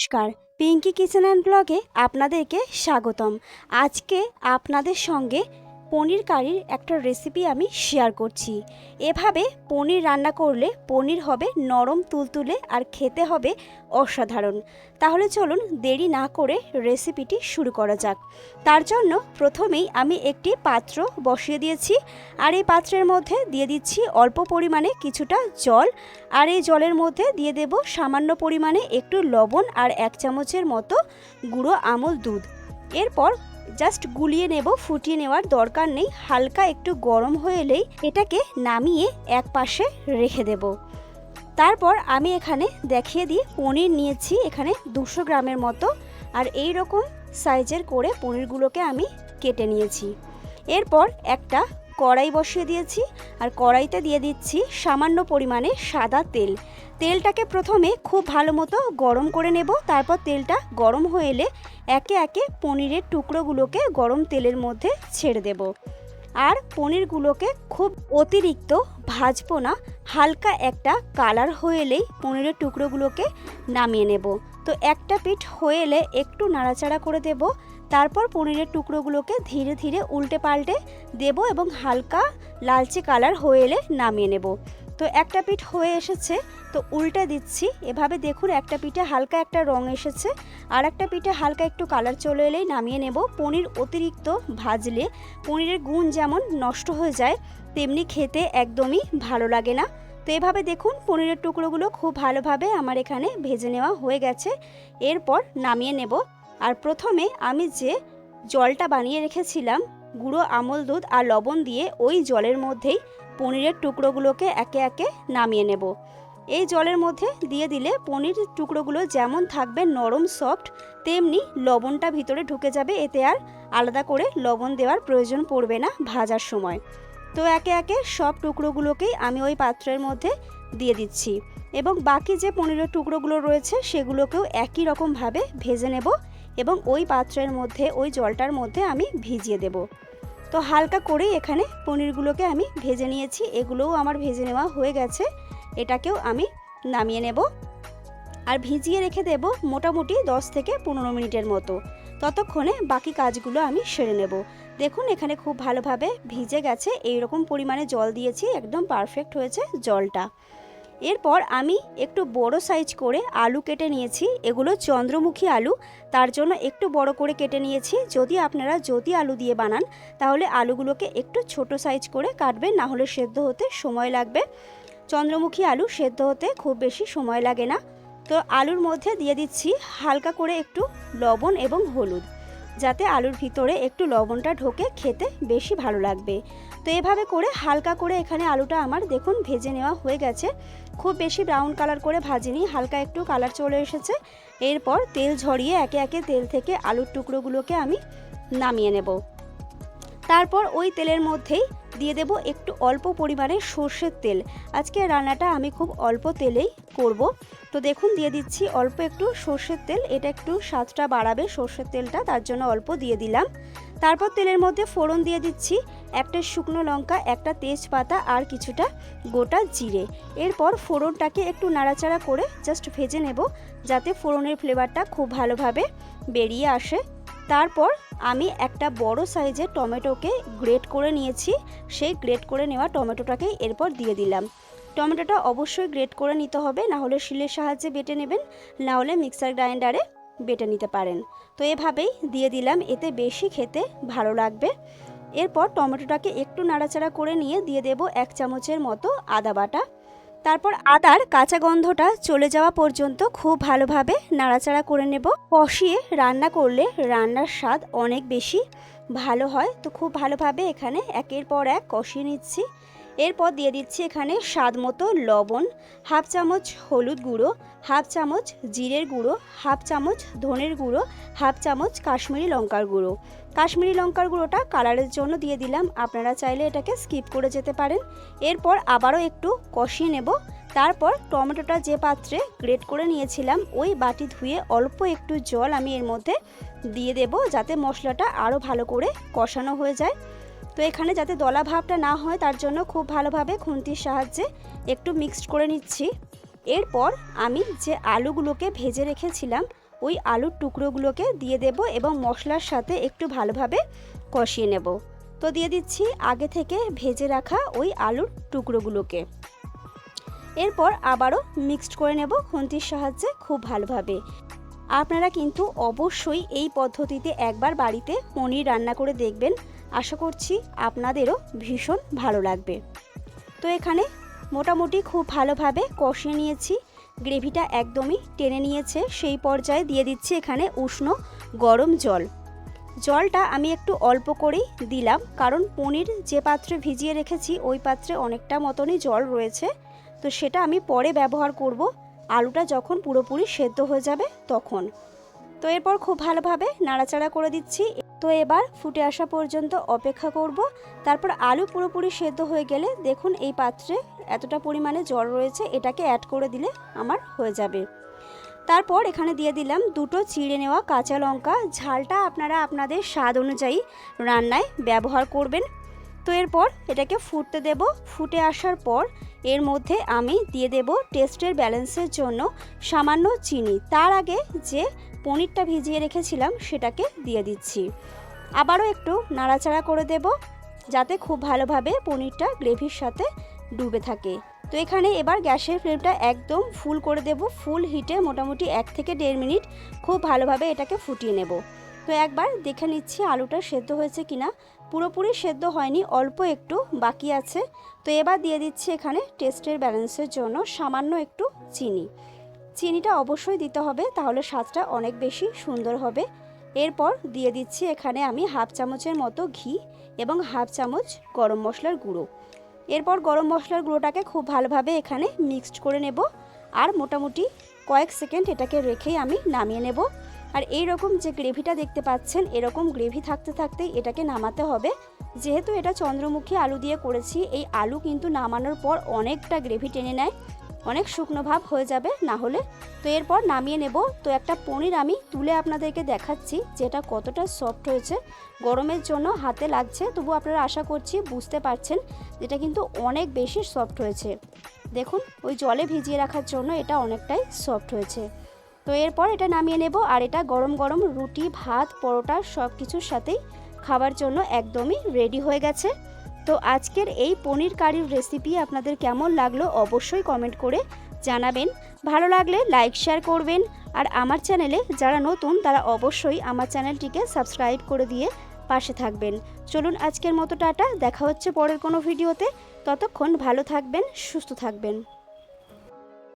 নমস্কার। Pinki kitchen and ব্লগে আপনাদেরকে স্বাগতম। আজকে আপনাদের সঙ্গে পনির কারির একটা রেসিপি আমি শেয়ার করছি। এভাবে পনির রান্না করলে পনির হবে নরম, তুলতুলে আর খেতে হবে অসাধারণ। তাহলে চলুন দেরি না করে রেসিপিটি শুরু করা যাক। তার জন্য প্রথমেই আমি একটি পাত্র বসিয়ে দিয়েছি আর এই পাত্রের মধ্যে দিয়ে দিচ্ছি অল্প পরিমাণে কিছুটা জল আর এই জলের মধ্যে দিয়ে দেব সামান্য পরিমাণে একটু লবণ আর এক চামচের মতো গুঁড়ো আমল দুধ। এরপর জাস্ট গুলিয়ে নেব, ফুটিয়ে নেওয়ার দরকার নেই। হালকা একটু গরম হয়ে এলেই এটাকে নামিয়ে এক পাশে রেখে দেব। তারপর আমি এখানে দেখিয়ে দিই, পনির নিয়েছি এখানে দুশো গ্রামের মতো। আর এই রকম সাইজের করে পনিরগুলোকে আমি কেটে নিয়েছি। এরপর একটা কড়াই বসিয়ে দিয়েছি আর কড়াইতে দিয়ে দিচ্ছি সামান্য পরিমাণে সাদা তেল। তেলটাকে প্রথমে খুব ভালো মতো গরম করে নেব, তারপর তেলটা গরম হয়ে এলে একে একে পনিরের টুকরোগুলোকে গরম তেলের মধ্যে ছেড়ে দেব। আর পনিরগুলোকে খুব অতিরিক্ত ভাজবো না, হালকা একটা কালার হয়ে এলেই পনিরের টুকরোগুলোকে নামিয়ে নেব। তো একটা পিঠ হয়ে এলে একটু নাড়াচাড়া করে দেব তারপর পনিরের টুকরোগুলোকে ধীরে ধীরে উল্টে পাল্টে দেব এবং হালকা লালচে কালার হয়ে এলে নামিয়ে নেব। তো একটা পিঠ হয়ে এসেছে, তো উল্টে দিচ্ছি। এভাবে দেখুন একটা পিঠে হালকা একটা রং এসেছে, আর একটা পিঠে হালকা একটু কালার চলে এলেই নামিয়ে নেব। পনির অতিরিক্ত ভাজলে পনিরের গুণ যেমন নষ্ট হয়ে যায়, তেমনি খেতে একদমই ভালো লাগে না। তো এভাবে দেখুন পনিরের টুকরোগুলো খুব ভালোভাবে আমার এখানে ভেজে নেওয়া হয়ে গেছে। এরপর নামিয়ে নেব। আর প্রথমে আমি যে জলটা বানিয়ে রেখেছিলাম, গুঁড়ো, আমল দুধ আর লবণ দিয়ে ওই জলের মধ্যেই পনিরের টুকরোগুলোকে একে একে নামিয়ে নেব। এই জলের মধ্যে দিয়ে দিলে পনির টুকরোগুলো যেমন থাকবে নরম, সফট, তেমনি লবণটা ভিতরে ঢুকে যাবে, এতে আর আলাদা করে লবণ দেওয়ার প্রয়োজন পড়বে না ভাজার সময়। তো একে একে সব টুকরোগুলোকেই আমি ওই পাত্রের মধ্যে দিয়ে দিচ্ছি। এবং বাকি যে পনিরের টুকরোগুলো রয়েছে, সেগুলোকেও একই রকমভাবে ভেজে নেব। এবং ওই পাত্রের মধ্যে, ওই জলটার মধ্যে আমি ভিজিয়ে দেব। তো হালকা করেই এখানে পনিরগুলোকে আমি ভেজে নিয়েছি। এগুলোও আমার ভেজে নেওয়া হয়ে গেছে। এটাকেও আমি নামিয়ে নেব। আর ভিজিয়ে রেখে দেব মোটামুটি 10 থেকে পনেরো মিনিটের মতো। ততক্ষণে বাকি কাজগুলো আমি সেরে নেব। দেখুন, এখানে খুব ভালোভাবে ভিজে গেছে। এই রকম পরিমাণে জল দিয়েছি। একদম পারফেক্ট হয়েছে জলটা। এরপর আমি একটু বড় সাইজ করে আলু কেটে নিয়েছি। এগুলো চন্দ্রমুখী আলু। তার জন্য একটু বড় করে কেটে নিয়েছি। যদি আপনারা যদি আলু দিয়ে বানান, তাহলে আলুগুলোকে একটু ছোট সাইজ করে কাটবেন। না হলে সেদ্ধ হতে সময় লাগবে। চন্দ্রমুখী আলু সেদ্ধ হতে খুব বেশি সময় লাগে না। তো আলুর মধ্যে দিয়ে দিচ্ছি হালকা করে একটু লবণ এবং হলুদ। যাতে আলুর ভিতরে একটু লবণটা ঢোকে, খেতে বেশি ভালো লাগবে। তো এভাবে করে হালকা করে এখানে আলুটা আমার দেখুন ভেজে নেওয়া হয়ে গেছে। খুব বেশি ব্রাউন কালার করে ভাজিনি, হালকা একটু কালার চলে এসেছে। এরপর তেল ঝরিয়ে একে একে তেল থেকে আলুর টুকরোগুলোকে আমি নামিয়ে নেব। তারপর ওই তেলের মধ্যেই দিয়ে দেব একটু অল্প পরিমাণে সর্ষের তেল। আজকে রান্নাটা আমি খুব অল্প তেলেই করব। তো দেখুন, দিয়ে দিচ্ছি অল্প একটু সর্ষের তেল। এটা একটু স্বাদটা বাড়াবে সর্ষের তেলটা, তার জন্য অল্প দিয়ে দিলাম। তারপর তেলের মধ্যে ফোড়ন দিয়ে দিচ্ছি একটা শুকনো লঙ্কা, একটা তেজপাতা আর কিছুটা গোটা জিরে। এরপর ফোড়নটাকে একটু নাড়াচাড়া করে জাস্ট ভেজে নেব, যাতে ফোড়নের ফ্লেভারটা খুব ভালোভাবে বেরিয়ে আসে। তারপর আমি একটা বড় সাইজের টমেটোকে গ্রেট করে নিয়েছি, সেই গ্রেট করে নেওয়া টমেটোটাকে এরপর দিয়ে দিলাম। টমেটোটা অবশ্যই গ্রেট করে নিতে হবে, না হলে শিলের সাহায্যে বেটে নেবেন, না হলে মিক্সার গ্রাইন্ডারে বেটে নিতে পারেন। তো এভাবেই দিয়ে দিলাম, এতে বেশি খেতে ভালো লাগবে। এরপর টমেটোটাকে একটু নাড়াচাড়া করে নিয়ে দিয়ে দেব এক চামচের মতো আদা বাটা। তারপর আদার কাঁচা গন্ধটা চলে যাওয়া পর্যন্ত খুব ভালোভাবে নাড়াচাড়া করে নেব। কষিয়ে রান্না করলে রান্নার স্বাদ অনেক বেশি ভালো হয়। তো খুব ভালোভাবে এখানে একের পর এক কষিয়ে নিচ্ছি। এরপর দিয়ে দিচ্ছি এখানে স্বাদ মতো লবণ, হাফ চামচ হলুদ গুঁড়ো, হাফ চামচ জিরের গুঁড়ো, হাফ চামচ ধনের গুঁড়ো, হাফ চামচ কাশ্মীরি লঙ্কার গুঁড়ো। কাশ্মীরি লঙ্কার গুঁড়োটা কালারের জন্য দিয়ে দিলাম। আপনারা চাইলে এটাকে স্কিপ করে যেতে পারেন। এরপর আবারও একটু কষিয়ে নেব। তারপর টমেটোটা যে পাত্রে গ্রেট করে নিয়েছিলাম, ওই বাটি ধুয়ে অল্প একটু জল আমি এর মধ্যে দিয়ে দেব, যাতে মশলাটা আরও ভালো করে কষানো হয়ে যায়। তো এখানে যাতে দলা ভাবটা না হয়, তার জন্য খুব ভালোভাবে খুন্তির সাহায্যে একটু মিক্সড করে নিচ্ছি। এরপর আমি যে আলুগুলোকে ভেজে রেখেছিলাম, ওই আলুর টুকরোগুলোকে দিয়ে দেব এবং মশলার সাথে একটু ভালোভাবে কষিয়ে নেব। তো দিয়ে দিচ্ছি আগে থেকে ভেজে রাখা ওই আলুর টুকরোগুলোকে। এরপর আবারও মিক্সড করে নেব খুন্তির সাহায্যে খুব ভালোভাবে। আপনারা কিন্তু অবশ্যই এই পদ্ধতিতে একবার বাড়িতে পনির রান্না করে দেখবেন। আশা করছি আপনাদেরও ভীষণ ভালো লাগবে। তো এখানে মোটামুটি খুব ভালোভাবে কষিয়ে নিয়েছি। গ্রেভিটা একদমই টেনে নিয়েছে। সেই পর্যায়ে দিয়ে দিচ্ছি এখানে উষ্ণ গরম জল। জলটা আমি একটু অল্প করেই দিলাম, কারণ পনির যে পাত্রে ভিজিয়ে রেখেছি, ওই পাত্রে অনেকটা মতনই জল রয়েছে। তো সেটা আমি পরে ব্যবহার করব। আলুটা যখন পুরোপুরি সেদ্ধ হয়ে যাবে তখন। তো এরপর খুব ভালোভাবে নাড়াচাড়া করে দিচ্ছি। তো এবার ফুটে আসা পর্যন্ত অপেক্ষা করব। তারপর আলু পুরোপুরি সেদ্ধ হয়ে গেলে দেখুন এই পাত্রে এতটা পরিমাণে জল রয়েছে, এটাকে অ্যাড করে দিলে আমার হয়ে যাবে। তারপর এখানে দিয়ে দিলাম দুটো চিড়ে নেওয়া কাঁচা লঙ্কা। ঝালটা আপনারা আপনাদের স্বাদ অনুযায়ী রান্নায় ব্যবহার করবেন। তো এরপর এটাকে ফুটতে দেব। ফুটে আসার পর এর মধ্যে আমি দিয়ে দেব টেস্টের ব্যালেন্সের জন্য সামান্য চিনি। তার আগে যে পনিরটা ভিজিয়ে রেখেছিলাম, সেটাকে দিয়ে দিচ্ছি। আবারও একটু নাড়াচাড়া করে দেব, যাতে খুব ভালোভাবে পনিরটা গ্রেভির সাথে ডুবে থাকে। তো এখানে এবার গ্যাসের ফ্লেমটা একদম ফুল করে দেব, ফুল হিটে মোটামুটি এক থেকে দেড় মিনিট খুব ভালোভাবে এটাকে ফুটিয়ে নেব। তো একবার দেখে নিচ্ছি আলুটা সেদ্ধ হয়েছে কিনা। পুরোপুরি সেদ্ধ হয়নি, অল্প একটু বাকি আছে। তো এবার দিয়ে দিচ্ছি এখানে টেস্টের ব্যালেন্সের জন্য সামান্য একটু চিনি। চিনিটা অবশ্যই দিতে হবে, তাহলে স্বাদটা অনেক বেশি সুন্দর হবে। এরপর দিয়ে দিচ্ছি এখানে আমি হাফ চামচের মতো ঘি এবং হাফ চামচ গরম মশলার গুঁড়ো। এরপর গরম মশলার গুঁড়োটাকে খুব ভালোভাবে এখানে মিক্সড করে নেব আর মোটামুটি কয়েক সেকেন্ড এটাকে রেখেই আমি নামিয়ে নেব। আর এই রকম যে গ্রেভিটা দেখতে পাচ্ছেন, এরকম গ্রেভি থাকতে থাকতেই এটাকে নামাতে হবে। যেহেতু এটা চন্দ্রমুখী আলু দিয়ে করেছি, এই আলু কিন্তু নামানোর পর অনেকটা গ্রেভি টেনে নেয়। অনেক শুকনো ভাব হয়ে যাবে, না হলে। তো এরপর নামিয়ে নেব। তো একটা পনির আমি তুলে আপনাদেরকে দেখাচ্ছি, যেটা কতটা সফট হয়েছে। গরমের জন্য হাতে লাগছে তবু আপনারা আশা করছি বুঝতে পারছেন যেটা কিন্তু অনেক বেশি সফট হয়েছে। দেখুন, ওই জলে ভিজিয়ে রাখার জন্য এটা অনেকটাই সফট হয়েছে। তো এরপর এটা নামিয়ে নেব, আর এটা গরম গরম রুটি, ভাত, পরোটা সব কিছুর সাথেই খাবার জন্য একদমই রেডি হয়ে গেছে। তো আজকের এই পনির কারির রেসিপি আপনাদের কেমন লাগল অবশ্যই কমেন্ট করে জানাবেন। ভালো লাগলে লাইক শেয়ার করবেন। আর আমার চ্যানেলে যারা নতুন, তারা অবশ্যই আমার চ্যানেলটিকে সাবস্ক্রাইব করে দিয়ে পাশে থাকবেন। চলুন আজকের মতো টাটা, দেখা হচ্ছে পরের কোনো ভিডিওতে ততক্ষণ ভালো থাকবেন, সুস্থ থাকবেন।